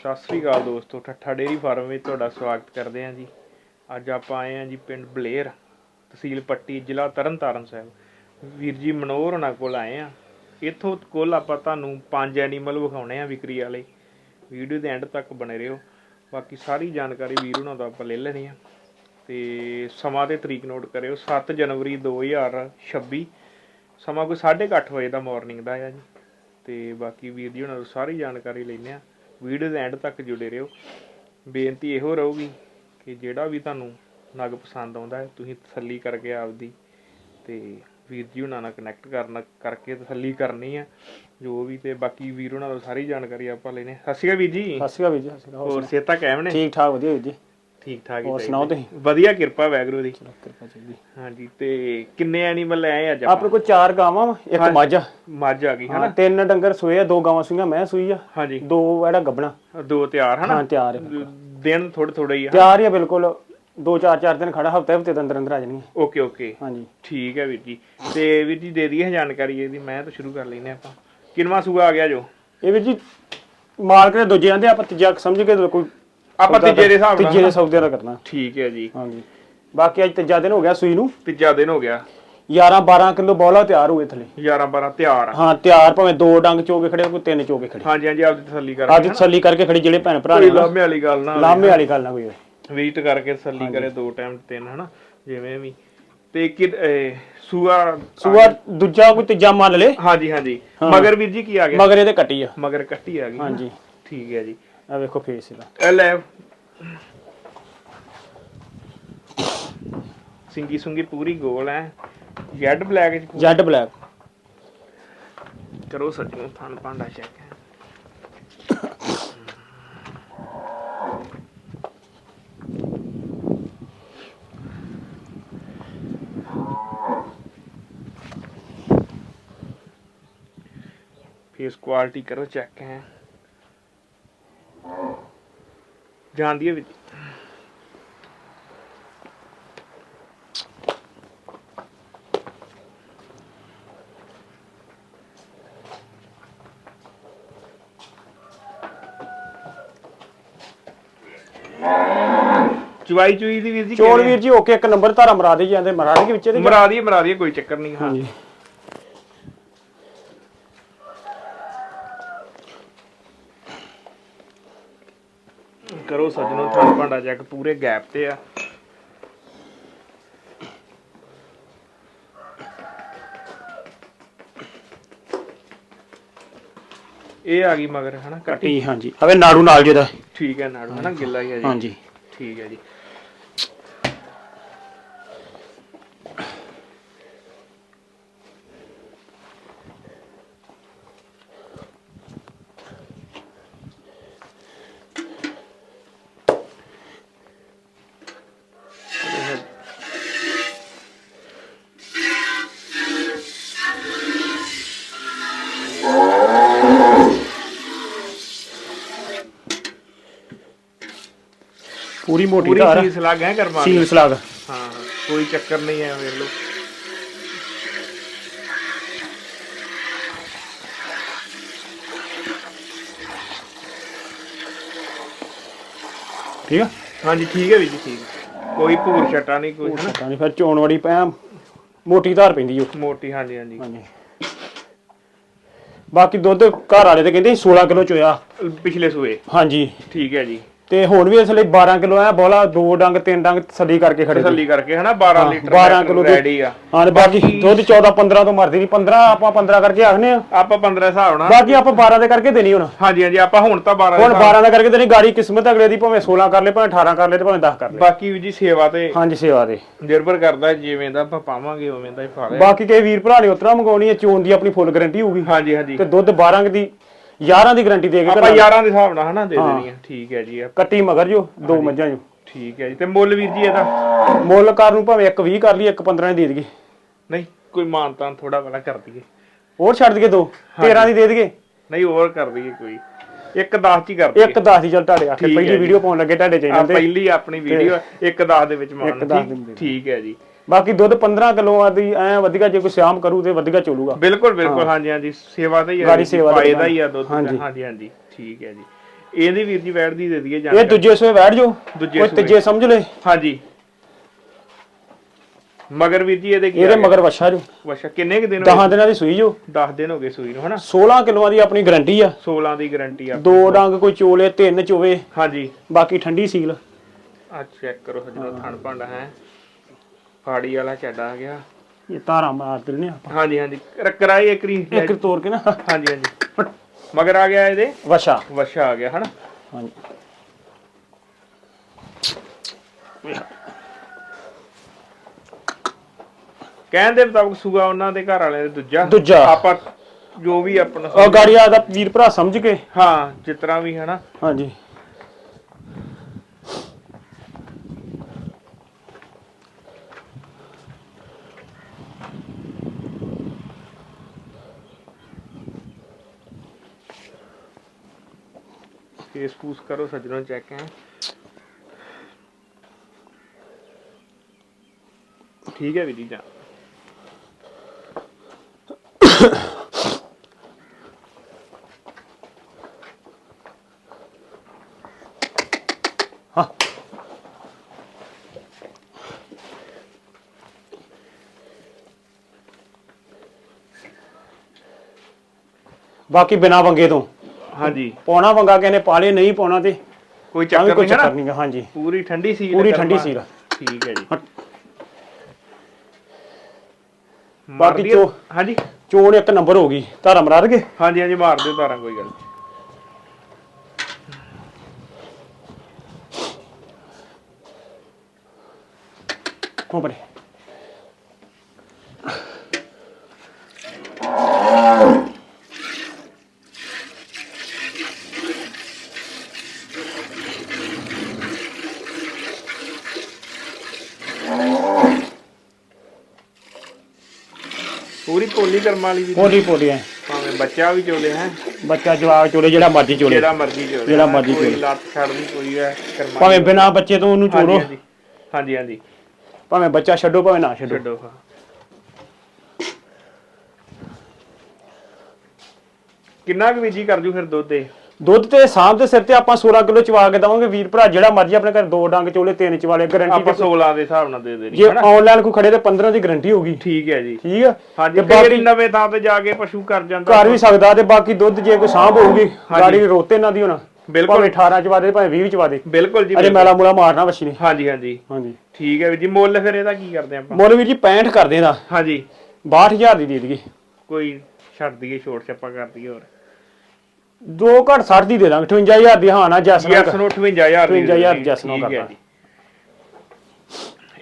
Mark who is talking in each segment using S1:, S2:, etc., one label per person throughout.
S1: ਸਤਿ ਸ੍ਰੀ ਅਕਾਲ ਦੋਸਤੋ, ਠੱਠਾ dairy farm ਵਿੱਚ ਤੁਹਾਡਾ ਸਵਾਗਤ ਕਰਦੇ ਹਾਂ ਜੀ। ਅੱਜ ਆਪਾਂ ਆਏ ਹਾਂ ਜੀ ਪਿੰਡ ਬਲੇਰ, ਤਹਿਸੀਲ ਪੱਟੀ, ਜ਼ਿਲ੍ਹਾ ਤਰਨਤਾਰਨ ਸਾਹਿਬ। ਵੀਰ ਜੀ ਮਨੋਹਰ ਉਹਨਾਂ ਕੋਲ ਆਏ ਹਾਂ। ਇੱਥੋਂ ਕੋਲ ਆਪਾਂ ਤੁਹਾਨੂੰ ਪੰਜ ਐਨੀਮਲ ਵਿਖਾਉਣੇ ਆ ਵਿਕਰੀ ਵਾਲੇ। ਵੀਡੀਓ ਦੇ ਐਂਡ ਤੱਕ ਬਣੇ ਰਹੋ। ਬਾਕੀ ਸਾਰੀ ਜਾਣਕਾਰੀ ਵੀਰ ਉਹਨਾਂ ਤੋਂ ਆਪਾਂ ਲੈ ਲੈਣੀ ਆ। ਤੇ ਸਮਾਂ ਤੇ ਤਰੀਕ ਨੋਟ ਕਰਿਓ 7 ਜਨਵਰੀ 2026 ਸਮਾਂ ਕੋਈ 8:30 ਵਜੇ ਦਾ ਮਾਰਨਿੰਗ ਦਾ ਆ ਜੀ। ਤੇ ਬਾਕੀ ਵੀਰ ਜੀ ਉਹਨਾਂ ਤੋਂ ਸਾਰੀ ਜਾਣਕਾਰੀ ਲੈਣੇ ਆ ਵੀਡੀਓ ਦੇ ਐਂਡ ਤੱਕ ਜੁੜੇ ਰਹੋ। ਬੇਨਤੀ ਇਹੋ ਰਹੂਗੀ ਕਿ ਜਿਹੜਾ ਵੀ ਤੁਹਾਨੂੰ ਨਗ ਪਸੰਦ ਆਉਂਦਾ ਹੈ ਤੁਸੀਂ ਤਸੱਲੀ ਕਰਕੇ ਆਪਦੀ ਤੇ ਵੀਰ ਜੀ ਉਹਨਾਂ ਨਾਲ ਕਨੈਕਟ ਕਰਨਾ ਕਰਕੇ ਤਸੱਲੀ ਕਰਨੀ ਆ। ਜੋ ਵੀ ਤੇ ਬਾਕੀ ਵੀਰ ਉਹਨਾਂ ਤੋਂ ਸਾਰੀ ਜਾਣਕਾਰੀ ਆਪਾਂ ਲੈਣੇ ਸਤਿ ਸ਼੍ਰੀ ਅਕਾਲ ਵੀਰ ਜੀ।
S2: ਸਤਿ ਸ਼੍ਰੀ ਅਕਾਲ ਵੀਰ ਜੀ
S1: ਹੋਰ ਸਿਹਤਾਂ ਕਾਇਮ ਨੇ?
S2: ਠੀਕ ਠਾਕ ਵਧੀਆ ਵੀਰ ਜੀ।
S1: ਠੀਕ ਠਾਕ ਹੀ
S2: ਹੋਰ
S1: ਚਾਹੀਦਾ।
S2: ਸੁਣਾਓ ਤੁਸੀਂ?
S1: ਵਧੀਆ ਕਿਰਪਾ ਵੈਗਰੂ ਦੀ।
S2: ਚਲੋ ਕਿਰਪਾ ਚਾਹੀਦੀ।
S1: ਹਾਂਜੀ ਤੇ ਕਿੰਨੇ ਐਨੀਮਲ ਆਏ ਅੱਜ ਆਪਾਂ?
S2: ਆਪਣੇ ਕੋਲ ਚਾਰ ਗਾਵਾਂ ਵਾ ਇੱਕ। ਮੱਝ ਆ।
S1: ਮੱਝ ਆ ਗਈ
S2: ਹਾਂ
S1: ਹਨਾ
S2: ਤਿੰਨ ਡੰਗਰ ਸੂਏ ਆ ਦੋ ਗਾਵਾਂ ਸੂਈਆਂ ਮੈਂ ਸੂਈ ਆ।
S1: ਹਾਂਜੀ।
S2: ਦੋ ਇਹੜਾ ਗੱਬਣਾ।
S1: ਦੋ ਤਿਆਰ ਹਨਾ?
S2: ਹਾਂ ਤਿਆਰ ਹੈ
S1: ਦਿਨ ਥੋੜੇ ਥੋੜੇ ਹੀ ਆ
S2: ਤਿਆਰ ਹੀ ਆ ਬਿਲਕੁਲ। ਦੋ ਚਾਰ ਚਾਰ ਦਿਨ ਖੜਾ ਹਫ਼ਤੇ ਹਫ਼ਤੇ ਦੇ ਅੰਦਰ ਅੰਦਰ ਆ ਜਾਣਗੀਆਂ।
S1: Okay okay.
S2: ਹਾਂਜੀ।
S1: ਠੀਕ ਹੈ ਵੀਰ ਜੀ। ਤੇ ਵੀਰ ਜੀ ਦੇ ਦਈਏ ਜਾਣਕਾਰੀ ਇਹਦੀ ਮੈਂ ਤਾਂ ਸ਼ੁਰੂ ਕਰ ਲੈਨੇ ਆਪਾਂ। ਕਿੰਨਵਾ ਸੂਆ ਆ ਗਿਆ ਜੋ?
S2: ਇਹ ਵੀਰ ਜੀ ਮਾਲਕ ਦੇ ਦੂਜੇ ਆਂਦੇ ਆਪਾਂ ਤੀਜਾ ਸਮਝ ਕੇ ਕੋਈ
S1: ਆਪਾਂ ਤੀਜੇ ਦੇ ਹਿਸਾਬ
S2: ਤੀਜੇ
S1: ਨਾਲ
S2: ਦੇ ਸੌਦੇ ਦਾ ਕਰਨਾ।
S1: ਠੀਕ ਹੈ ਜੀ।
S2: ਹਾਂਜੀ। ਬਾਕੀ ਅੱਜ ਤੀਜਾ ਦਿਨ ਹੋ ਗਿਆ ਸੂਈ ਨੂੰ।
S1: ਤੀਜਾ ਦਿਨ ਹੋ ਗਿਆ।
S2: 11 12 ਕਿਲੋ ਬੋਲਾ ਤਿਆਰ ਹੋਏ ਥਲੇ।
S1: 11 12 ਤਿਆਰ ਆ।
S2: ਹਾਂ ਤਿਆਰ ਭਾਵੇਂ ਦੋ ਡੰਗ ਚੋ ਕੇ ਖੜੇ ਕੋਈ ਤਿੰਨ ਚੋ ਕੇ ਖੜੇ।
S1: ਹਾਂਜੀ ਹਾਂਜੀ ਆਪਦੀ ਤਸੱਲੀ
S2: ਅੱਜ
S1: ਕਰਕੇ
S2: ਤਸੱਲੀ ਕਰਕੇ ਖੜੀ ਜਿਹੜੇ ਭੈਣ ਭਰਾ ਨੇ
S1: ਲਾਮੇ ਵਾਲੀ ਗੱਲ ਨਾ
S2: ਲਾਮੇ ਵਾਲੀ ਗੱਲ ਨਾ ਕੋਈ
S1: ਵੇਟ ਕਰਕੇ ਤਸੱਲੀ ਕਰੇ ਦੋ ਟਾਈਮ ਤਿੰਨ ਹਨਾ? ਜਿਵੇਂ ਵੀ। ਤੇ ਕਿ ਸੂਆ
S2: ਸੂਆ ਦੂਜਾ ਕੋਈ ਤੀਜਾ ਮੰਨ ਲੇ।
S1: ਹਾਂਜੀ ਹਾਂਜੀ। ਮਗਰ ਵੀਰ ਜੀ ਕੀ ਆ ਗਿਆ?
S2: ਮਗਰ ਇਹਦੇ ਕੱਟੀ ਆ।
S1: ਮਗਰ ਕੱਟੀ ਆ ਗਈ?
S2: ਹਾਂਜੀ।
S1: ਠੀਕ ਹੈ ਜੀ।
S2: ਆ ਵੇਖੋ ਫੇਸ ਇਹਦਾ
S1: ਇਹ ਲੈ ਸਿੰਗੀ ਸੁੰਗੀ ਪੂਰੀ ਗੋਲ ਹੈ ਜੈਡ ਬਲੈਕ ਚ
S2: ਜੈਡ ਬਲੈਕ
S1: ਕਰੋ ਸੱਜਣੋ ਥਣ ਭਾਂਡਾ ਚੈੱਕ ਫੇਸ ਚੈੱਕ ਹੈ ਵਿੱਚ ਚੁਆਈ ਚੁਈ ਦੀ ਵੀਰ ਜੀ
S2: ਚੋਲ ਵੀਰ ਜੀ ਓਕੇ ਇੱਕ ਨੰਬਰ ਧਾਰਾ ਮਰਾ ਦੇ ਜਾਂਦੇ ਮਰਾ ਦੇ ਵਿੱਚ ਇਹਦੇ
S1: ਮਰਾ ਦੀ ਮਰਾ ਦੀ ਕੋਈ ਚੱਕਰ ਨਹੀਂ ਹਾਂ।
S2: ਹਾਂਜੀ।
S1: ਕਰੋ ਸੱਜਣੋ ਥਣ ਭਾਂਡਾ ਚੈੱਕ ਪੂਰੇ ਗੈਪ ਤੇ ਆ। ਇਹ ਆ ਗਈ ਮਗਰ ਹਨਾ ਕੱਟੀ
S2: ਹਾਂਜੀ ਹਵੇ ਨਾੜੂ ਨਾਲ ਜਿਹਦਾ।
S1: ਠੀਕ ਹੈ ਨਾੜੂ ਹਨਾ ਗਿੱਲਾ ਹੀ ਆ ਜੀ
S2: ਹਾਂਜੀ।
S1: ਠੀਕ ਹੈ ਜੀ।
S2: ਪੂਰੀ ਮੋਟੀ
S1: ਪੂਰੀ
S2: ਧਾਰ।
S1: ਸੀਸ ਲੱਗ ਹੈ ਕਰਮਾ
S2: ਸੀਲ ਸਲਾਗ
S1: ਹਾਂ ਕੋਈ ਚੱਕਰ ਨਹੀਂ ਹੈ ਵੇਖ ਲਓ।
S2: ਠੀਕ ਆ?
S1: ਹਾਂਜੀ ਠੀਕ ਹੈ ਵੀ ਜੀ ਠੀਕ ਹੈ। ਕੋਈ ਭੂਰ ਛਟਾ ਨਹੀਂ ਕੋਈ ਹਨਾ?
S2: ਪਤਾ ਨਹੀਂ ਫਿਰ ਚੋਣ ਵਾਲੀ ਪੈ ਮੋਟੀ ਧਾਰ ਪੈਂਦੀ ਉਹ
S1: ਮੋਟੀ ਹਾਂਜੀ ਹਾਂਜੀ।
S2: ਹਾਂਜੀ। ਬਾਕੀ ਦੁੱਧ ਘਰ ਵਾਲੇ ਤੇ ਕਹਿੰਦੇ ਸੀ 16 ਕਿਲੋ ਚੋਇਆ।
S1: ਪਿਛਲੇ ਸੂਏ।
S2: ਹਾਂਜੀ।
S1: ਠੀਕ ਹੈ ਜੀ।
S2: ਤੇ ਹੁਣ ਵੀ ਇਸ ਲਈ 12 ਕਿਲੋ ਆ ਬੋਲਾ ਦੋ ਡੰਗ ਤਿੰਨ ਡੰਗ ਸੱਲੀ ਕਰਕੇ ਖੜੇ
S1: ਤਸੱਲੀ ਕਰਕੇ ਹਨਾ? 12 ਲੀਟਰ
S2: 12 ਕਿਲੋ ਦੀ
S1: ਰੈਡੀ ਆ
S2: ਹਾਂ ਤੇ ਬਾਕੀ ਦੁੱਧ 14 15 ਤੋਂ ਮਰਦੀ ਨਹੀਂ 15 ਆਪਾਂ 15 ਕਰਕੇ ਆਖਨੇ ਆ
S1: ਆਪਾਂ 15 ਹਿਸਾਬ ਨਾਲ।
S2: ਬਾਕੀ ਆਪਾਂ 12 ਦੇ ਕਰਕੇ ਦੇਣੀ ਹੁਣ।
S1: ਹਾਂਜੀ ਹਾਂਜੀ ਆਪਾਂ ਹੁਣ ਤਾਂ 12
S2: ਹੁਣ 12 ਦਾ ਕਰਕੇ ਦੇਣੀ ਗਾੜੀ ਕਿਸਮਤ ਅਗਲੇ ਦੀ ਭਾਵੇਂ 16 ਕਰ ਲੇ ਭਾਵੇਂ 18 ਕਰ ਲੇ ਤੇ ਭਾਵੇਂ 10 ਕਰ ਲੇ
S1: ਬਾਕੀ ਵੀ ਜੀ ਸੇਵਾ ਤੇ
S2: ਹਾਂਜੀ ਸੇਵਾ ਦੇ
S1: ਨਿਰਭਰ ਕਰਦਾ ਜਿਵੇਂ ਦਾ ਆਪਾਂ ਪਾਵਾਂਗੇ ਉਵੇਂ ਦਾ ਹੀ ਲਿਆ।
S2: ਬਾਕੀ ਕਈ ਵੀਰ ਭਰਾ ਨੇ ਉਤਰਾ ਮੰਗਾਉਣੀ ਹੈ ਚੋਣ ਦੀ ਆਪਣੀ ਫੁੱਲ ਗਾਰੰਟੀ ਹੋਊਗੀ।
S1: ਹਾਂਜੀ ਹਾਂਜੀ।
S2: ਤੇ ਦੁੱਧ 12 ਦੀ 11 ਦੀ ਗਾਰੰਟੀ ਦੇ ਕੇ
S1: ਆਪਾਂ
S2: ਘਰ
S1: 11 ਦੇ ਹਿਸਾਬ ਨਾਲ ਹਨਾ ਦੇ ਦੇਣੀ ਆ। ਠੀਕ ਹੈ ਜੀ
S2: ਕੱਟੀ ਮਗਰ ਜੋ ਦੋ ਮੱਝਾਂ ਜੋ।
S1: ਠੀਕ ਹੈ ਜੀ। ਤੇ ਮੁੱਲ ਵੀਰ ਜੀ ਇਹਦਾ?
S2: ਮੁੱਲ ਕਰ ਨੂੰ ਭਾਵੇਂ ਇੱਕ 20 ਕਰ ਲਈ ਇੱਕ 15 ਦੀ ਦੇ ਦਈਏ।
S1: ਨਹੀਂ ਕੋਈ ਮਾਨਤਾਨ ਥੋੜਾ ਬੜਾ ਕਰ ਦਈਏ।
S2: ਹੋਰ ਛੱਡ ਦਈਏ ਦੋ 13 ਦੀ ਦੇ ਦਈਏ।
S1: ਨਹੀਂ ਹੋਰ ਕਰ ਦਈਏ ਕੋਈ। ਇੱਕ 10 ਚ ਹੀ ਕਰ ਦਈਏ।
S2: ਇੱਕ 10 ਦੀ ਚੱਲ ਤੁਹਾਡੇ ਆਖੇ
S1: ਠੀਕ ਹੈ
S2: ਪਹਿਲੀ
S1: ਜੀ।
S2: ਵੀਡੀਓ ਪਾਉਣ ਲੱਗੇ ਤੁਹਾਡੇ
S1: ਆ
S2: ਚੈਨਲ ਤੇ।
S1: ਪਹਿਲੀ ਆਪਣੀ ਵੀਡੀਓ ਇੱਕ 10 ਦੇ ਵਿੱਚ ਮਾਨ
S2: ਇੱਕ ਦਸ ਦੇ ਵਿੱਚ।
S1: ਠੀਕ ਹੈ ਜੀ।
S2: ਬਾਕੀ ਦੁੱਧ 15 ਕਿਲੋਆਂ ਦੀ ਐ ਵਧੀਆ ਜੇ ਕੋਈ ਸ਼ਾਮ ਕਰੂ ਤੇ ਵਧੀਆ ਚੋਲੂਗਾ।
S1: ਬਿਲਕੁਲ ਬਿਲਕੁਲ ਹਾਂਜੀ ਹਾਂਜੀ ਸੇਵਾ ਦਾ ਹੀ ਹੈ
S2: ਗਾੜੀ
S1: ਜੀ,
S2: ਸੇਵਾ ਦਾ
S1: ਫਾਇਦਾ ਹੀ ਆ ਦੁੱਧ
S2: ਹਾਂਜੀ।
S1: ਹਾਂਜੀ ਠੀਕ ਹੈ ਜੀ। ਇਹਦੀ ਵੀਰ ਜੀ ਵੈੜ ਦੀ ਦੇ ਦਈਏ
S2: ਇਹ
S1: ਜਾਣਕਾਰੀ
S2: ਦੂਜੇ ਸੂਏ ਜਾਓ
S1: ਦੂਜੇ
S2: ਕੋਈ। ਤੀਜੇ ਸਮਝ ਲੈ
S1: ਹਾਂਜੀ। ਮਗਰ ਵੀਰ ਜੀ ਇਹਦੇ ਕੀ
S2: ਇਹਦੇ? ਮਗਰ ਵਛਾ ਜੋ।
S1: ਵਛਾ ਕਿੰਨੇ ਕੁ ਦਿਨ
S2: 10 ਦਿਨਾਂ ਦੀ ਸੂਈ ਜੋ।
S1: 10 ਦਿਨ ਹੋ ਗਏ ਸੂਈ ਨੂੰ ਹਨਾ?
S2: 16 ਕਿਲੋਆਂ ਦੀ ਆਪਣੀ ਗਾਰੰਟੀ ਆ।
S1: 16 ਦੀ ਗਾਰੰਟੀ ਆ।
S2: ਦੋ ਡੰਗ ਕੋਈ ਚੋਲੇ ਤਿੰਨ ਚੋਵੇ।
S1: ਹਾਂਜੀ।
S2: ਬਾਕੀ ਠੰਡੀ ਸੀਲ।
S1: ਆ ਚੈੱਕ ਕਰੋ ਸੱਜਣੋ ਥਣ ਭਾਂਡਾ ਹੈ। ਫਾੜੀ ਵਾਲਾ ਚੱਡਾ ਆ ਗਿਆ।
S2: ਇਹ ਤਾਰਾਂ ਮਾਰ ਦਿੰਨੇ ਆਪਾਂ।
S1: ਹਾਂਜੀ ਹਾਂਜੀ। ਰ- ਕਰਾਈ ਇੱਕਰੀ
S2: ਇੱਕ ਤੋੜ ਕੇ ਨਾ।
S1: ਹਾਂਜੀ ਹਾਂਜੀ। ਮਗਰ ਆ ਗਿਆ ਇਹਦੇ।
S2: ਵਛਾ
S1: ਵਛਾ ਆ ਗਿਆ ਹਨਾ?
S2: ਹਾਂਜੀ।
S1: ਕਹਿਣ ਦੇ ਮੁਤਾਬਕ ਸੂਆ ਉਹਨਾਂ ਦੇ ਘਰ ਵਾਲਿਆਂ ਦੇ ਦੂਜਾ।
S2: ਦੂਜਾ।
S1: ਆਪਾਂ ਜੋ ਵੀ ਆਪਣਾ
S2: ਉਹ ਗਾੜੀਆ ਦਾ ਵੀਰ ਭਰਾ ਸਮਝ ਕੇ।
S1: ਹਾਂ ਤਰ੍ਹਾਂ ਵੀ ਹਨਾ?
S2: ਹਾਂਜੀ।
S1: ਫੇਸ ਫੂਸ ਕਰੋ ਸੱਜਣੋ ਚੈੱਕ ਹੈ ਠੀਕ ਹੈ ਵੀਰ ਜਾ
S2: ਹਾਂ ਬਾਕੀ ਬਿਨਾ ਵੰਗੇ ਤੋਂ
S1: ਹਾਂਜੀ।
S2: ਪਾਉਣਾ ਵੰਗਾ ਨੇ ਪਾਲੇ ਨਹੀਂ ਪਾਉਣਾ ਤੇ
S1: ਕੋਈ
S2: ਤਾਂ ਵੀ
S1: ਚੱਕਰ
S2: ਕੋਈ
S1: ਨਹੀਂ
S2: ਚੱਕਰ
S1: ਨਾ
S2: ਨਹੀਂ ਹਾਂਜੀ।
S1: ਪੂਰੀ ਠੰਡੀ ਸੀ
S2: ਪੂਰੀ ਠੰਡੀ ਸੀਲ।
S1: ਠੀਕ ਹੈ ਜੀ।
S2: ਬਾਕੀ
S1: ਮਾਰਦੀ ਹੈ?
S2: ਚੋ-
S1: ਹਾਂਜੀ।
S2: ਚੋਣ ਇੱਕ ਨੰਬਰ ਹੋ ਗਈ। ਧਾਰਾ ਮਰਾ ਦਗੇ
S1: ਹਾਂਜੀ ਹਾਂਜੀ ਮਾਰ ਦਿਓ ਤਾਰਾਂ ਕੋਈ ਗੱਲ ਨੀ।
S2: ਹੋ
S1: ਪੂਰੀ ਪੋਲੀ ਕਰਮ ਵਾਲੀ ਵੀ
S2: ਪੋਲੀ ਪੋਲੀ ਐ।
S1: ਭਾਵੇਂ ਬੱਚਾ ਵੀ ਚੋਲੇ ਹੈ।
S2: ਬੱਚਾ ਜਵਾਕ ਚੋਲੇ ਜਿਹੜਾ ਮਰਜ਼ੀ ਚੋਲੇ।
S1: ਜਿਹੜਾ ਮਰਜ਼ੀ ਚੋਲੇ।
S2: ਜਿਹੜਾ
S1: ਹੈ,
S2: ਮਰਜ਼ੀ
S1: ਕੋਈ
S2: ਚੋਲੇ।
S1: ਲੱਤ ਛੱਡਦੀ ਕੋਈ ਹੈ ਕਰਮ
S2: ਭਾਵੇਂ ਬਿਨਾ ਬੱਚੇ ਤੋਂ ਉਹਨੂੰ ਚੋਲੋ
S1: ਹਾਂਜੀ। ਹਾਂਜੀ ਹਾਂਜੀ।
S2: ਭਾਵੇਂ ਬੱਚਾ ਛੱਡੋ ਭਾਵੇਂ ਨਾ ਛੱਡੋ।
S1: ਛੱਡੋ ਹਾਂ। ਕਿੰਨਾ ਕੁ ਵੀਜੀ ਕਰ ਜੂ ਫਿਰ ਦੁੱਧ ਦੇ
S2: ਦੁੱਧ ਤੇ ਸਾਂਭ ਦੇ ਸਿਰ ਤੇ ਆਪਾਂ 16 ਕਿਲੋ ਚਵਾ ਕੇ ਦਵਾਂਗੇ। ਵੀਰ ਭਰਾ ਜਿਹੜਾ ਮਰਜ਼ੀ ਆਪਣੇ ਘਰ ਦੋ ਡੰਗ ਚੋਲੇ ਤਿੰਨ ਚਵਾਲੇ ਗਾਰੰਟੀ
S1: ਆਪਾਂ
S2: ਤੇ
S1: 16 ਦੇ ਹਿਸਾਬ ਨਾਲ ਦੇ ਦੇਣੀ
S2: ਜੇ
S1: ਹੈ
S2: ਆਨਲਾਈਨ ਕੋ ਖੜੇ ਤੇ 15 ਦੀ ਗਾਰੰਟੀ ਹੋਗੀ
S1: ਠੀਕ ਹੈ ਜੀ।
S2: ਠੀਕ ਆ?
S1: ਹਾਂਜੀ
S2: ਤੇ
S1: ਫਿਰ ਨਵੇਂ ਥਾਂ ਤੇ ਜਾ ਕੇ ਪਸ਼ੂ ਕਰ ਜਾਂਦਾ
S2: ਘਰ ਵੀ ਸਕਦਾ ਤੇ ਬਾਕੀ ਦੁੱਧ ਜੇ ਕੋਈ ਸਾਂਭ ਹੋਊਗੀ ਗਾੜੀ ਰੋਤੇ ਨਾ ਦੀ ਹੋਣਾ।
S1: ਬਿਲਕੁਲ।
S2: ਭਾਵੇਂ 18 ਚਵਾ ਦੇ ਭਾਵੇਂ 20 ਚਵਾ ਦੇ।
S1: ਬਿਲਕੁਲ ਜੀ ਬਿਲਕੁਲ।
S2: ਮੈਲਾ ਮੂਲਾ ਮਾਰਨਾ ਬੱਚੀ ਨੇ।
S1: ਹਾਂਜੀ ਹਾਂਜੀ।
S2: ਹਾਂਜੀ।
S1: ਠੀਕ ਹੈ ਵੀਰ ਜੀ ਮੁੱਲ ਫਿਰ ਇਹਦਾ ਕੀ ਕਰਦੇ ਆਪਾਂ?
S2: ਮੁੱਲ ਵੀਰ ਜੀ 65 ਕਰਦੇ ਦਾ
S1: ਹਾਂਜੀ।
S2: 62000 ਦੀ ਦੇ ਦਈਏ।
S1: ਕੋਈ ਛੱਡ ਦਈਏ ਛੋਟ ਛੱਪਾ ਕਰ ਦਈਏ ਹੋਰ।
S2: ਦੋ ਘੱਟ 60 ਦੀ ਦੇ ਦਾਂਗੇ 58000 ਦੀ ਹਾਂ ਨਾ ਜੈਸ
S1: ਯੈਸ ਨੂੰ 58000 ਦੀ
S2: 58000
S1: ਦੇ
S2: ਜੈਸ ਨੂੰ
S1: ਠੀਕ ਹੈ
S2: ਕਰਦਾ।
S1: ਜੀ।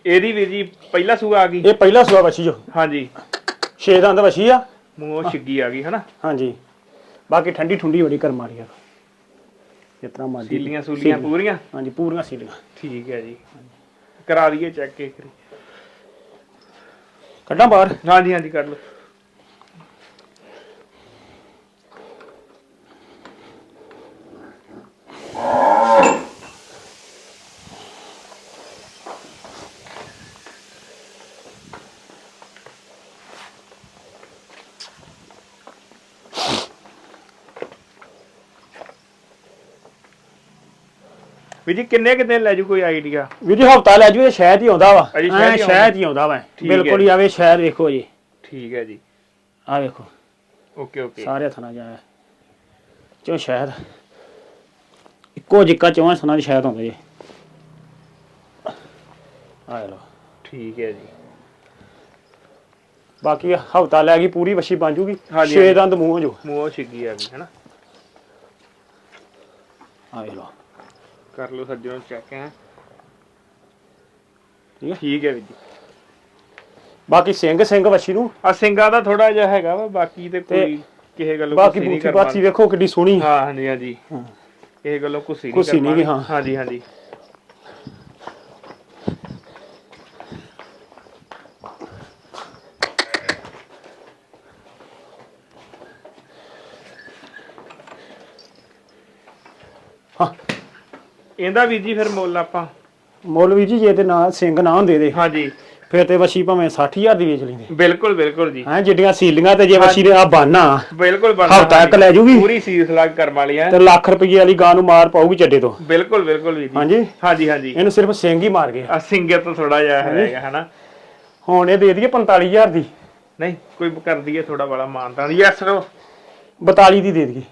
S1: ਇਹਦੀ ਵੀਰ ਜੀ ਪਹਿਲਾ ਸੂਆ ਆ ਗਈ?
S2: ਇਹ ਪਹਿਲਾ ਸੂਆ ਬੱਚੀ ਜੋ।
S1: ਹਾਂਜੀ।
S2: 6 ਦੰਦ ਬੱਚੀ ਆ।
S1: ਮੂੰਹੋਂ ਛਿੱਗੀ ਆ ਗਈ ਹਨਾ?
S2: ਹਾਂਜੀ। ਬਾਕੀ ਠੰਡੀ ਠੁੰਡੀ ਬੜੀ ਕਰ ਮਾਰੀ ਆ। ਜਿਤਨਾ ਮਰਜ਼ੀ।
S1: ਸੀਲੀਆਂ ਸੂਲੀਆਂ ਪੂਰੀਆਂ?
S2: ਹਾਂਜੀ ਪੂਰੀਆਂ ਸੀਲੀਆਂ।
S1: ਠੀਕ ਹੈ ਜੀ। ਕਰਾ ਦਈਏ ਚੈੱਕ ਇੱਕ ਵਾਰੀ।
S2: ਕੱਢਾਂ ਬਾਹਰ।
S1: ਹਾਂਜੀ ਹਾਂਜੀ ਕਰ ਲਓ। ਵੀ ਜੀ ਕਿੰਨੇ ਕੁ ਦਿਨ ਲੈ ਜੂ ਕੋਈ ਆਈਡੀਆ
S2: ਵੀਰ ਜੀ ਹਫਤਾ ਲੈ ਜੂ ਇਹ ਸ਼ਹਿਦ ਹੀ ਆਉਂਦਾ ਵਾ।
S1: ਅਜੇ
S2: ਐਂ
S1: ਸ਼ਹਿਦ ਹੀ
S2: ਆਉਂਦਾ ਵਾ।
S1: ਠੀਕ ਹੈ।
S2: ਬਿਲਕੁਲ ਹੀ ਆਵੇ ਸ਼ਹਿਦ ਵੇਖੋ ਜੀ।
S1: ਠੀਕ ਹੈ ਜੀ।
S2: ਆ ਵੇਖੋ।
S1: Okay okay.
S2: ਸਾਰੇ ਥਣਾ ਜਾਇਆ। ਚੋ ਸ਼ਹਿਦ। ਇੱਕੋ ਜਿੱਕਾ ਚੋਂ ਸਨਾ ਦੀ ਸ਼ਹਿਦ ਆਉਂਦਾ ਜੀ। ਆ ਲੋ
S1: ਠੀਕ ਹੈ ਜੀ।
S2: ਬਾਕੀ ਹਫਤਾ ਲੈ ਗਈ ਪੂਰੀ ਵੱਛੀ ਬਣ ਜੂਗੀ।
S1: ਹਾਂਜੀ,
S2: ਛੇ
S1: ਹਾਂਜੀ।
S2: ਦੰਦ ਮੂੰਹ ਜੋ
S1: ਮੂੰਹੋਂ ਛਿੱਗੀ ਆ ਗਈ ਹਨਾ
S2: ਆ ਲੋ
S1: ਕਰ ਲਓ ਸੱਜਣੋ ਚੈੱਕ ਹੈ।
S2: ਠੀਕ ਹੈ।
S1: ਠੀਕ ਹੈ ਵੀਰ ਜੀ।
S2: ਬਾਕੀ ਸਿੰਘ ਸਿੰਘ ਵੱਛੀ ਨੂੰ?
S1: ਆ ਸਿੰਘਾਂ ਦਾ ਥੋੜਾ ਜਿਹਾ ਹੈਗਾ ਵਾ ਬਾਕੀ ਤੇ ਕੋਈ ਕਿਸੇ ਗੱਲੋਂ
S2: ਬਾਕੀ ਬੂਥੀ ਵੇਖੋ ਕਿੱਡੀ ਸੋਹਣੀ।
S1: ਹਾਂ ਹਾਂਜੀ ਹਾਂਜੀ।
S2: ਹਾਂ।
S1: ਇਹ ਗੱਲੋਂ ਕੁਸੀ ਨਹੀਂ
S2: ਕੁਛ ਨਹੀਂ ਹਾਂ।
S1: ਹਾਂਜੀ ਹਾਂਜੀ।
S2: ਹਾਂ।
S1: ਇਹਦਾ ਵੀਰ ਜੀ ਫਿਰ ਮੁੱਲ ਆਪਾਂ?
S2: ਮੌਲਵੀ ਜੀ ਜੇ ਤੇ ਨਾ ਸਿੰਘ ਨਾ ਹੁੰਦੇ ਦੇ
S1: ਹਾਂਜੀ।
S2: ਫਿਰ ਤੇ ਵਸ਼ੀ ਭਾਵੇਂ 60000 ਦੀ ਵੇਚ ਲੈਂਦੇ।
S1: ਬਿਲਕੁਲ ਬਿਲਕੁਲ ਜੀ।
S2: ਹਾਂ ਜਿੱਡੀਆਂ ਸੀਲੀਆਂ ਤੇ ਜੇ ਵਸ਼ੀ ਨੇ ਆ ਬਾਨਾ
S1: ਬਿਲਕੁਲ ਬਣਦਾ
S2: ਹਫ਼ਤਾ ਇੱਕ ਲੈ ਜੂਗੀ।
S1: ਪੂਰੀ ਸੀਸ ਲੱਗ ਕਰਮ ਵਾਲੀ ਹੈ
S2: ਤੇ ਲੱਖ ਰੁਪਏ ਵਾਲੀ ਗਾਂ ਨੂੰ ਮਾਰ ਪਾਊਗੀ ਚੱਡੇ ਤੋਂ।
S1: ਬਿਲਕੁਲ ਬਿਲਕੁਲ ਵੀ ਜੀ।
S2: ਹਾਂਜੀ।
S1: ਹਾਂਜੀ ਹਾਂਜੀ।
S2: ਇਹਨੂੰ ਸਿਰਫ ਸਿੰਘ ਹੀ ਮਾਰ ਗਏ
S1: ਆ ਸਿੰਗਰ ਤੋਂ ਥੋੜਾ ਜਿਹਾ ਹੈਗਾ ਹਨਾ।
S2: ਹੁਣ ਇਹ ਦੇ ਦਈਏ 45000 ਦੀ।
S1: ਨਹੀਂ ਕੋਈ ਕਰ ਦਈਏ ਥੋੜਾ ਬੜਾ ਮਾਨਤਾ ਯੈਸ ਰੋ
S2: 42 ਦੀ ਦੇ ਦਈਏ।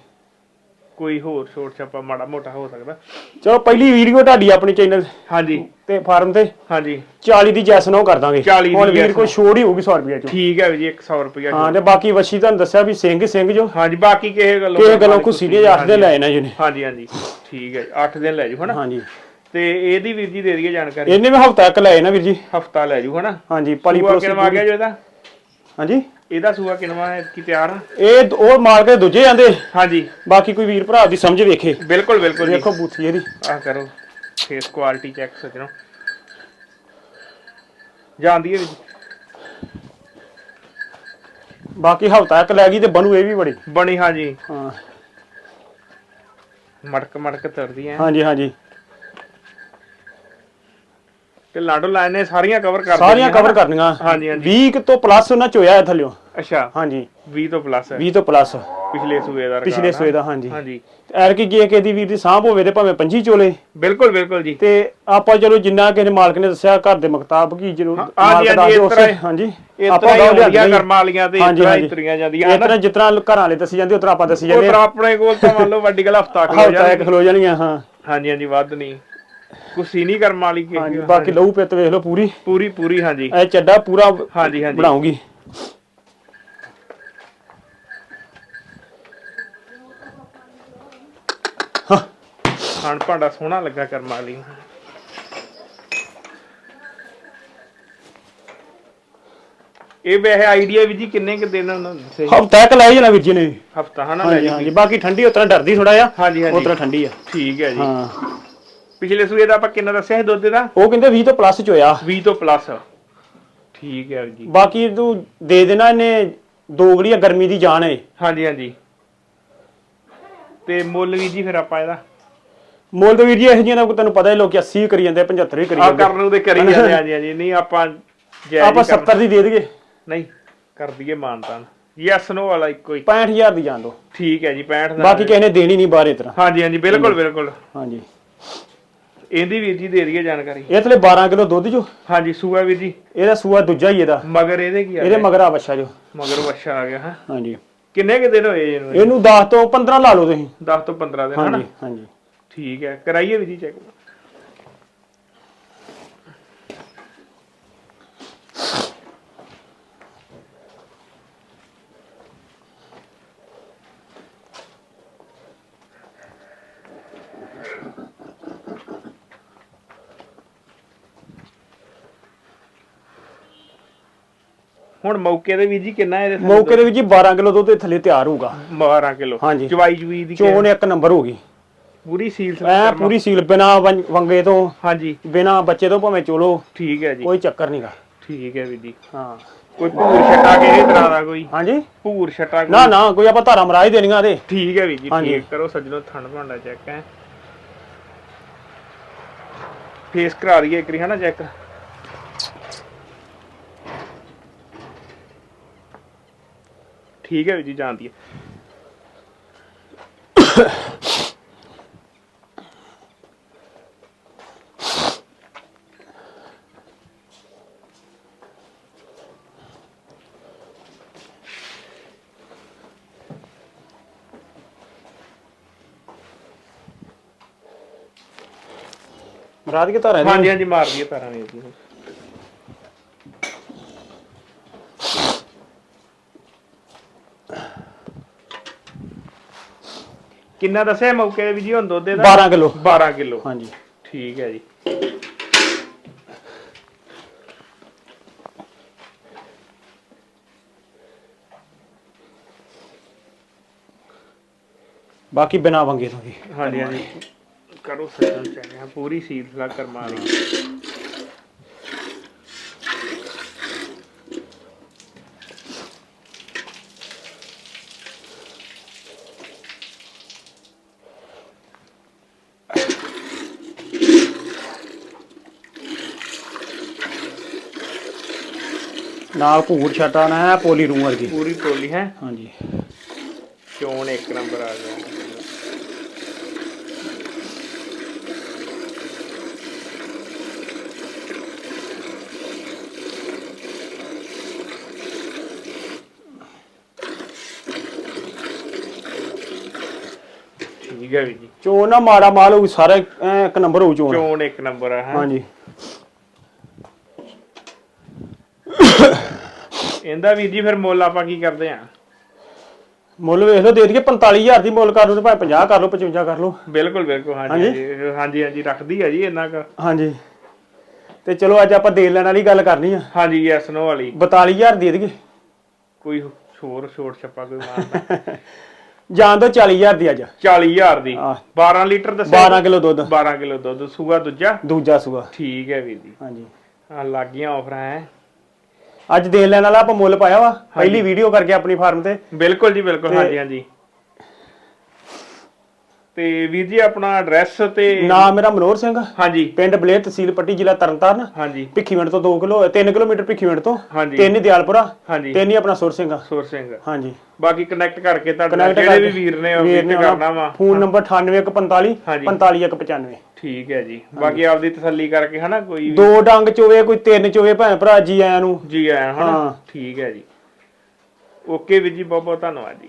S1: ਕੋਈ ਹੋਰ ਛੋਟ ਛਾਪਾ ਮਾੜਾ ਮੋਟਾ ਹੋ ਸਕਦਾ।
S2: ਚਲੋ ਪਹਿਲੀ ਵੀਡੀਓ ਤੁਹਾਡੀ ਆਪਣੀ ਚੈਨਲ
S1: ਹਾਂਜੀ।
S2: ਤੇ ਫਾਰਮ ਤੇ
S1: ਹਾਂਜੀ।
S2: 40 ਦੀ ਜੈਸ ਨੋ ਕਰ ਦਾਂਗੇ।
S1: 40 ਦੀ
S2: ਹੁਣ ਵੀਰ
S1: yes
S2: ਕੋਈ ਛੋੜ ਹੀ ਹੋਊਗੀ 100 ਰੁਪਏ ਚੋਂ।
S1: ਠੀਕ ਹੈ ਜੀ 100 ਰੁਪਇਆ
S2: ਹਾਂ ਤੇ ਬਾਕੀ ਵਸ਼ੀ ਤੁਹਾਨੂੰ ਦੱਸਿਆ ਵੀ ਸਿੰਘ ਸਿੰਘ ਜੋ।
S1: ਹਾਂਜੀ ਬਾਕੀ ਕਿਸੇ ਗੱਲੋਂ
S2: ਕਿਸੇ ਗੱਲੋਂ ਖੁਸ਼ੀ ਦੇ 8 ਦੇ ਲੈ ਨਾ ਜੀ ਨੇ
S1: ਹਾਂਜੀ ਹਾਂਜੀ। ਠੀਕ ਹੈ 8 ਦਿਨ ਲੈ ਜੂ ਹਨਾ?
S2: ਹਾਂਜੀ।
S1: ਤੇ ਇਹਦੀ ਵੀਰ ਜੀ ਦੇ ਦਈਏ ਜਾਣਕਾਰੀ।
S2: ਇਹਨੇ ਵੀ ਹਫਤਾ ਇੱਕ ਲਏ ਨਾ ਵੀਰ ਜੀ।
S1: ਹਫਤਾ ਲੈ ਜੂ ਹਨਾ?
S2: ਹਾਂਜੀ ਪਲੀ ਪਲੋਸੀ
S1: ਕਿਨਵਾ ਆ ਗਿਆ ਜੋ ਇਹਦਾ?
S2: ਹਾਂਜੀ?
S1: ਇਹਦਾ ਸੂਆ ਕਿਨਵਾ ਹੈ ਕੀ ਤਿਆਰ
S2: ਇਹ ਉਹ ਮਾਰ ਕੇ ਦੂਜੇ ਜਾਂਦੇ
S1: ਹਾਂਜੀ।
S2: ਬਾਕੀ ਕੋਈ ਵੀਰ ਭਰਾ ਦੀ ਸਮਝ ਵੇਖੇ।
S1: ਬਿਲਕੁਲ ਬਿਲਕੁਲ
S2: ਦੇਖੋ ਬੂਥੀ ਇਹਦੀ।
S1: ਆ ਕਰੋ। ਫੇਸ ਕੁਆਲਿਟੀ ਚੈੱਕ ਸਜਣੋ। ਜਾਂਦੀ ਹੈ ਵੀ
S2: ਬਾਕੀ ਹਫਤਾ ਇੱਕ ਲੈ ਗਈ ਤੇ ਬਣੂ ਇਹ ਵੀ ਬੜੀ।
S1: ਬਣੀ ਹਾਂਜੀ।
S2: ਹਾਂ।
S1: ਮੜਕ ਮੜਕ ਤਰਦੀ ਐ
S2: ਹਾਂਜੀ ਹਾਂਜੀ।
S1: ਤੇ ਲਾਡੋ ਲਾਈਨ ਨੇ ਸਾਰੀਆਂ ਕਵਰ ਕਰ
S2: ਸਾਰੀਆਂ ਕਵਰ? ਕਰਨੀਆਂ।
S1: ਹਾਂਜੀ ਹਾਂਜੀ।
S2: 20 ਕੁ ਤੋਂ ਪਲੱਸ ਉਹਨਾਂ ਚੋਇਆ ਹੈ ਥੱਲਿਓ।
S1: ਅੱਛਾ।
S2: ਹਾਂਜੀ।
S1: 20 ਤੋਂ ਪਲੱਸ
S2: 20 ਤੋਂ ਪਲੱਸ
S1: ਪਿਛਲੇ ਸੂਏ ਦਾ
S2: ਪਿਛਲੇ। ਸੂਏ ਦਾ ਹਾਂਜੀ।
S1: ਹਾਂਜੀ।
S2: ਐਰ ਕੀ ਜੇ ਕਿਸੇ ਦੀ ਵੀਰ ਦੀ ਸਾਂਭ ਹੋਵੇ ਤੇ ਭਾਵੇਂ 25 ਚੋਲੇ।
S1: ਬਿਲਕੁਲ ਬਿਲਕੁਲ ਜੀ।
S2: ਤੇ ਆਪਾਂ ਚਲੋ ਜਿੰਨਾ ਕਿਸੇ ਮਾਲਕ ਨੇ ਦੱਸਿਆ ਘਰ ਦੇ ਮੁਤਾਬਕ ਹੀ ਜਦੋਂ
S1: ਹਾਂਜੀ, ਹਾਂਜੀ, ਇਸ ਤਰ੍ਹਾਂ
S2: ਹਾਂਜੀ। ਉਹ
S1: ਹੁੰਦੀਆਂ
S2: ਲਿਆਂਦੀਆਂ
S1: ਕਰਮਾਂ ਵਾਲੀਆਂ ਤੇ ਇਸ ਤਰ੍ਹਾਂ ਹੀ
S2: ਹਾਂਜੀ।
S1: ਤੁਰੀਆਂ ਜਾਂਦੀਆਂ
S2: ਇਸ ਤਰ੍ਹਾਂ ਤਰ੍ਹਾਂ ਘਰਾਂ ਵਾਲੇ ਦੱਸੀ ਜਾਂਦੇ ਉਤਰਾ ਆਪਾਂ ਦੱਸੀ ਜਾਂਦੇ।
S1: ਤਰ੍ਹਾਂ ਆਪਣੇ ਕੋਲ ਤਾਂ ਮੰਨ ਲਓ ਵੱਡੀ ਗੱਲ ਹਫਤਾ ਖਲੋ
S2: ਜਾਣੀਆਂ ਹਾਂ।
S1: ਹਾਂਜੀ ਹਾਂਜੀ ਵੱਧ ਨਹੀਂ। ਕੁਸੀ ਨਹੀਂ ਕਰਮਾਂ ਵਾਲੀ ਕਿਸੇ
S2: ਹਾਂਜੀ। ਬਾਕੀ ਲਹੂ ਪਿੱਤ ਵੇਖ ਲਓ ਪੂਰੀ।
S1: ਪੂਰੀ ਪੂਰੀ ਹਾਂਜੀ।
S2: ਇਹ ਚੱਡਾ ਪੂਰਾ
S1: ਹਾਂਜੀ ਹਾਂਜੀ।
S2: ਬਣਾਉਂਗੀ।
S1: ਖਾਣ ਭਾਂਡਾ ਸੋਹਣਾ ਲੱਗਾ ਕਰਮਾਂ ਵਾਲੀ। ਇਹ ਵੈਸੇ ਆਈਡੀਆ ਵੀ ਜੀ ਕਿੰਨੇ ਕੁ ਦਿਨ ਦੱਸੇ
S2: ਹਫਤਾ ਇੱਕ ਲੈ ਜਾਣਾ ਵੀਰ ਜੀ ਨੇ।
S1: ਹਫਤਾ ਹਨਾ ਲੈ
S2: ਹਾਂਜੀ। ਬਾਕੀ ਠੰਡੀ ਉਤਰਾ ਡਰਦੀ ਥੋੜਾ ਜਿਹਾ
S1: ਹਾਂਜੀ ਹਾਂਜੀ।
S2: ਉਤਰਾ ਠੰਡੀ ਆ।
S1: ਠੀਕ ਹੈ ਜੀ।
S2: ਹਾਂ।
S1: ਪਿਛਲੇ ਸੂਏ ਦਾ ਆਪਾਂ ਕਿੰਨਾ ਦੱਸਿਆ ਸੀ ਦੁੱਧ ਦਾ?
S2: ਉਹ ਕਹਿੰਦੇ 20 ਤੋਂ ਪਲੱਸ ਚ ਹੋਇਆ।
S1: 20 ਤੋਂ ਪਲੱਸ ਠੀਕ ਹੈ ਜੀ।
S2: ਬਾਕੀ ਤੂੰ ਦੇ ਦੇਣਾ ਇਹਨੇ ਦੋ ਗੜੀਆਂ ਗਰਮੀ ਦੀ ਜਾਨ ਹੈ
S1: ਹਾਂਜੀ ਹਾਂਜੀ। ਤੇ ਮੁੱਲ ਵੀ ਜੀ ਫਿਰ ਆਪਾਂ ਇਹਦਾ।
S2: ਮੁੱਲ ਵੀਰ ਜੀ ਇਹੋ ਜਿਹੀਆਂ ਦਾ ਤੈਨੂੰ ਪਤਾ ਹੀ ਲੋਕੀ 80 ਵੀ ਕਰੀ ਜਾਂਦੇ ਆ, 75 ਵੀ ਕਰੀ
S1: ਆ
S2: ਜਾਂਦੇ
S1: ਕਰਨ ਨੂੰ ਤੇ ਕਰੀ ਜਾਂਦੇ ਹਾਂਜੀ ਹਾਂਜੀ। ਨਹੀਂ ਆਪਾਂ
S2: ਆਪਾਂ
S1: ਹੀ ਕਰ-
S2: 70 ਦੀ ਦੇ ਦਈਏ।
S1: ਨਹੀਂ ਕਰ ਦਈਏ ਮਾਨਤਾਨ। ਯੈਸ ਨੋ ਵਾਲਾ ਇੱਕੋ ਹੀ।
S2: 65000 ਦੀ ਜਾਣ ਦੋ।
S1: ਠੀਕ ਹੈ ਜੀ 65 ਦਾ
S2: ਬਾਕੀ ਕਿਸੇ ਨੇ ਦੇਣੀ ਨਹੀਂ ਬਾਹਰ ਇਤਰਾ
S1: ਹਾਂਜੀ ਹਾਂਜੀ ਬਿਲਕੁਲ ਬਿਲਕੁਲ।
S2: ਹਾਂਜੀ।
S1: ਇਹਦੀ ਵੀਰ ਜੀ ਦੇ ਦਈਏ ਜਾਣਕਾਰੀ।
S2: ਇਹ ਥਲੇ 12 ਕਿਲੋ ਦੁੱਧ ਜੋ
S1: ਹਾਂਜੀ ਸੂਆ ਵੀਰ ਜੀ।
S2: ਇਹਦਾ ਸੂਆ ਦੂਜਾ ਹੀ ਇਹਦਾ।
S1: ਮਗਰ ਇਹਦੇ ਕੀ ਆ
S2: ਇਹਦੇ ਮਗਰ ਆ ਬੱਛਾ ਜੋ।
S1: ਮਗਰ ਵੱਛਾ ਆ ਗਿਆ ਹਾਂ।
S2: ਹਾਂਜੀ।
S1: ਕਿੰਨੇ ਕੁ ਦਿਨ ਹੋਏ ਇਹਨੂੰ?
S2: ਇਹਨੂੰ 10 ਤੋਂ 15 ਲਾ ਲਓ ਤੁਸੀਂ।
S1: 10 ਤੋਂ 15 ਦਿਨ
S2: ਹਾਂਜੀ ਹਾਂਜੀ।
S1: ਠੀਕ ਹੈ ਕਰਾਈਏ ਵੀਰ ਜੀ ਚੈੱਕ ਹੁਣ ਮੌਕੇ ਦੇ ਵੀਰ ਜੀ ਕਿੰਨਾ ਇਹਦੇ ਥੱਲੇ
S2: ਮੌਕੇ ਦੇ ਵਿੱਚ ਹੀ 12 ਕਿਲੋ ਦੁੱਧ ਇਹ ਥੱਲੇ ਤਿਆਰ ਹੋਊਗਾ।
S1: 12 ਕਿਲੋ।
S2: ਹਾਂਜੀ।
S1: ਚਵਾਈ ਚੁਈ ਦੀ
S2: ਚੋਣ ਇੱਕ ਨੰਬਰ ਹੋ ਗਈ।
S1: ਪੂਰੀ ਸੀਲ
S2: ਐ ਪੂਰੀ ਸੀਲ ਬਿਨਾ ਵੰਗੇ ਤੋਂ
S1: ਹਾਂਜੀ।
S2: ਬਿਨਾ ਬੱਚੇ ਤੋਂ ਭਾਵੇਂ ਚੋਲੋ
S1: ਠੀਕ ਹੈ ਜੀ।
S2: ਕੋਈ ਚੱਕਰ ਨਹੀਂਗਾ
S1: ਠੀਕ ਹੈ ਵੀਰ ਜੀ
S2: ਹਾਂ।
S1: ਕੋਈ ਭੂਰ ਛਟਾ ਕੇ ਇਹ ਤਰ੍ਹਾਂ ਦਾ ਕੋਈ?
S2: ਹਾਂਜੀ।
S1: ਭੂਰ ਛਟਾ ਕੋਈ?
S2: ਨਾ ਨਾ ਕੋਈ ਆਪਾਂ ਧਾਰਾ ਮਰਾ ਹੀ ਦੇਣੀਆਂ ਤੇ।
S1: ਠੀਕ ਹੈ ਵੀਰ ਜੀ
S2: ਹਾਂਜੀ।
S1: ਠੀਕ ਕਰੋ ਸੱਜਣੋ ਥਣ ਭਾਂਡਾ ਚੈੱਕ ਹੈ। ਫੇਸ ਕਰਾ ਦਈਏ ਇੱਕ ਵਾਰੀ ਹਨਾ ਚੈੱਕ ਠੀਕ ਹੈ ਜੀ ਜਾਂਦੀ ਹੈ।
S2: ਮਰਾ ਕੇ ਧਾਰਾ
S1: ਹਾਂਜੀ ਹਾਂਜੀ ਮਾਰ ਦਈਏ ਪੈਰਾਂ ਵੀਰ ਜੀ। ਕਿੰਨਾ ਦੱਸਿਆ ਮੌਕੇ ਦੇ ਵੀ ਜੀ ਹੁਣ ਦੁੱਧ ਦਾ
S2: 12 ਕਿਲੋ।
S1: 12 ਕਿਲੋ।
S2: ਹਾਂਜੀ।
S1: ਠੀਕ ਹੈ ਜੀ।
S2: ਬਾਕੀ ਬਿਨਾ ਵੰਗੇ ਤੋਂ ਵੀ
S1: ਹਾਂਜੀ ਹਾਂਜੀ। ਕਰੋ ਸੱਜਣ ਚਾਹੀਏ ਪੂਰੀ ਸੀਲ ਲਾ ਕਰਮਾ ਲਈ
S2: ਨਾਲ ਭੂਰ ਛਟਾ ਨਾ ਹੈ ਪੋਲੀ ਰੂਮ ਵਰਗੀ।
S1: ਪੂਰੀ ਟੋਲੀ ਹੈ।
S2: ਹਾਂਜੀ।
S1: ਚੋਣ ਇੱਕ ਨੰਬਰ ਆ ਗਿਆ? ਠੀਕ ਹੈ ਵੀ ਜੀ।
S2: ਚੋਣ ਨਾ ਮਾੜਾ ਮਾਲ ਹੋਊ ਸਾਰਾ ਐਂ ਇੱਕ ਨੰਬਰ ਹੋਊ ਚੋਣ।
S1: ਚੋਣ ਇੱਕ ਨੰਬਰ ਆ ਹੈ।
S2: ਹਾਂਜੀ।
S1: ਇਹਦਾ ਵੀਰ ਜੀ ਫਿਰ ਮੁੱਲ ਆਪਾਂ ਕੀ ਕਰਦੇ ਆ?
S2: ਮੁੱਲ ਵੇਖ ਲਓ ਦੇ ਦਈਏ 45000 ਦੀ ਮੁੱਲ ਕਰ ਲਓ ਤੇ ਭਾਵੇਂ 50 ਕਰ ਲਓ 55 ਕਰ ਲਓ।
S1: ਬਿਲਕੁਲ ਬਿਲਕੁਲ ਹਾਂਜੀ ਹਾਂਜੀ? ਹਾਂਜੀ ਹਾਂਜੀ ਰੱਖਦੀ ਆ ਜੀ ਇੰਨਾ ਕੁ।
S2: ਹਾਂਜੀ। ਤੇ ਚਲੋ ਅੱਜ ਆਪਾਂ ਦੇਣ ਲੈਣ ਵਾਲੀ ਗੱਲ ਕਰਨੀ ਆ।
S1: ਹਾਂਜੀ ਯੈਸ ਨੋ ਵਾਲੀ।
S2: 42000 ਦੇ ਦਈਏ।
S1: ਕੋਈ ਹੋਰ ਛੋਟ ਛੱਪਾ ਕੋਈ ਮਾਰਦਾ
S2: ਜਾਣ ਦੋ 40000 ਦੀ ਅੱਜ।
S1: 40000 ਦੀ।
S2: ਆਹ।
S1: 12 ਲੀਟਰ ਦੱਸਿਆ
S2: 12 ਕਿਲੋ ਦੁੱਧ।
S1: 12 ਕਿਲੋ ਦੁੱਧ। ਸੂਆ ਦੂਜਾ?
S2: ਦੂਜਾ ਸੂਆ।
S1: ਠੀਕ ਹੈ ਵੀਰ ਜੀ।
S2: ਹਾਂਜੀ।
S1: ਆ ਲੱਗੀਆਂ ਆਫਰਾਂ ਹੈ
S2: ਅੱਜ ਦੇਣ ਲੈਣ ਵਾਲਾ ਆਪਾਂ ਮੁੱਲ ਪਾਇਆ ਵਾ ਪਹਿਲੀ ਵੀਡੀਓ ਕਰਕੇ ਆਪਣੀ ਫਾਰਮ ਤੇ।
S1: ਬਿਲਕੁਲ ਜੀ ਬਿਲਕੁਲ। ਹਾਂਜੀ ਹਾਂਜੀ। ਤੇ ਵੀਰ ਜੀ ਆਪਣਾ ਐਡਰੈਸ ਤੇ
S2: ਨਾਮ ਮੇਰਾ ਮਨੋਹਰ ਸਿੰਘ
S1: ਹਾਂਜੀ।
S2: ਪਿੰਡ ਬਲੇਰ ਤਹਿਸੀਲ ਪੱਟੀ ਜ਼ਿਲ੍ਹਾ ਤਰਨਤਾਰਨ।
S1: ਹਾਂਜੀ।
S2: ਭਿੱਖੀਵਿੰਡ ਤੋਂ 2 ਕਿਲੋ 3 ਕਿਲੋਮੀਟਰ ਭਿੱਖੀਵਿੰਡ ਤੋਂ। ਤਿੰਨ ਹੀ ਦਿਆਲਪੁਰਾ
S1: ਹਾਂਜੀ।
S2: ਤਿੰਨ ਹੀ ਆਪਣਾ ਸੁਰ ਸਿੰਘ
S1: ਸੁਰ ਸਿੰਘ।
S2: ਹਾਂਜੀ।
S1: ਬਾਕੀ ਕਨੈਕਟ ਕਰਕੇ ਤੁਹਾਡੇ ਜਿਹੜੇ ਵੀ ਵੀਰ ਨੇ ਉਹ ਕਰਨਾ ਵਾ।
S2: ਫੋਨ ਨੰਬਰ 9845
S1: ਹਾਂਜੀ।
S2: 45195
S1: ਠੀਕ ਹੈ ਜੀ। ਬਾਕੀ ਆਪਦੀ ਤਸੱਲੀ ਕਰਕੇ ਹਨਾ ਕੋਈ ਵੀ
S2: ਦੋ ਡੰਗ ਚੋਵੇ ਕੋਈ ਤਿੰਨ ਚੋਵੇ ਭੈਣ ਭਰਾ ਜੀ ਆਇਆਂ ਨੂੰ।
S1: ਜੀ ਆਇਆ ਹਨਾ।
S2: ਹਾਂ।
S1: ਠੀਕ ਹੈ ਜੀ। ਓਕੇ ਵੀਰ ਜੀ ਬਹੁਤ ਬਹੁਤ ਧੰਨਵਾਦ ਜੀ।